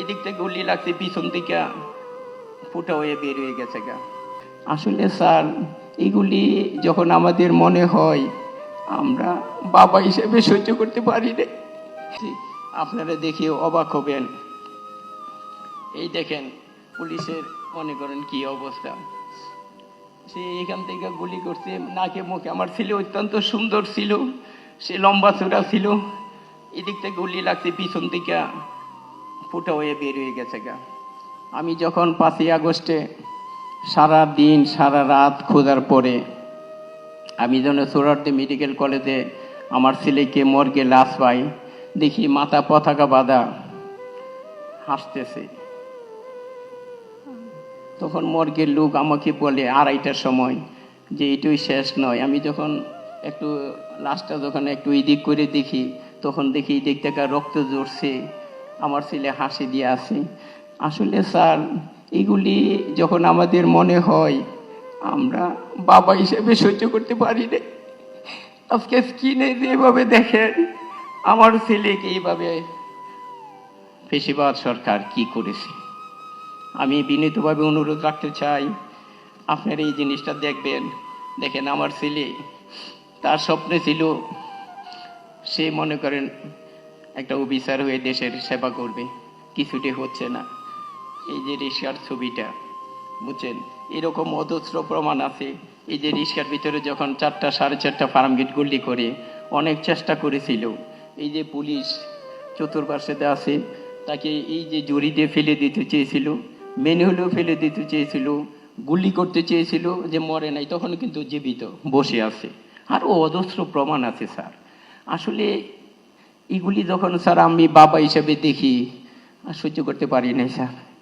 এদিক থেকে গুলি লাগছে পিছন থেকে ফুটা হয়ে বের হয়ে গেছে গা। আসলে স্যার, এগুলি যখন আমাদের মনে হয়, আমরা বাবা হিসেবে সহ্য করতে পারি না। আপনারা দেখে অবাক হবেন। এই দেখেন, পুলিশের মনে করেন কি অবস্থা। সে এখান থেকে গুলি করছে, নাকে মুখে। আমার ছেলে অত্যন্ত সুন্দর ছিল, সে লম্বা চূড়া ছিল। এদিক থেকে গুলি লাগছে পিছন থেকে ফুটা হয়ে বের হয়ে গেছে গা। আমি যখন পাঁচই আগস্টে সারা দিন, সারা রাত খোঁজার পরে আমি যেন সোরারতে মেডিকেল কলেজে আমার ছেলেকে মর্গে লাশ পাই, দেখি মাথা পতাকা বাঁধা হাসতেছে। তখন মর্গের লোক আমাকে বলে, আড়াইটার সময়, যে এটুই শেষ নয়। আমি যখন একটু লাশটা যখন একটু এদিক করে দেখি, তখন দেখি থেকে রক্ত জড়ছে আমার ছেলে হাসি দিয়ে আছে। আসলে স্যার, এগুলি যখন আমাদের মনে হয়, আমরা বাবা হিসেবে সহ্য করতে পারি না। আজকে স্কিনে যেভাবে দেখেন, আমার ছেলেকে এইভাবে পেশিবাদ সরকার কি করেছে? আমি বিনীতভাবে অনুরোধ রাখতে চাই, আপনারা এই জিনিসটা দেখবেন। দেখেন, আমার ছেলে, তার স্বপ্নে ছিল, সে মনে করেন একটা অফিসার হয়ে দেশের সেবা করবে। কিছুটি হচ্ছে না। এই যে রিক্সার ছবিটা, বুঝছেন? এরকম অজস্র প্রমাণ আছে। এই যে রিক্সার ভিতরে যখন চারটা সাড়ে চারটা ফার্ম গেট গুলি করে, অনেক চেষ্টা করেছিল। এই যে পুলিশ চতুর্পার্শ্বে আছে, তাকে এই যে জড়ি দিয়ে ফেলে দিতে চেয়েছিল মেনে হলেও ফেলে দিতে চেয়েছিল, গুলি করতে চেয়েছিল যে মরে নাই, তখন কিন্তু জীবিত, বসে আছে। আরও অজস্র প্রমাণ আছে, স্যার। আসলে এগুলি যখন স্যার আমি বাবা হিসেবে দেখি আর সহ্য করতে পারি না স্যার।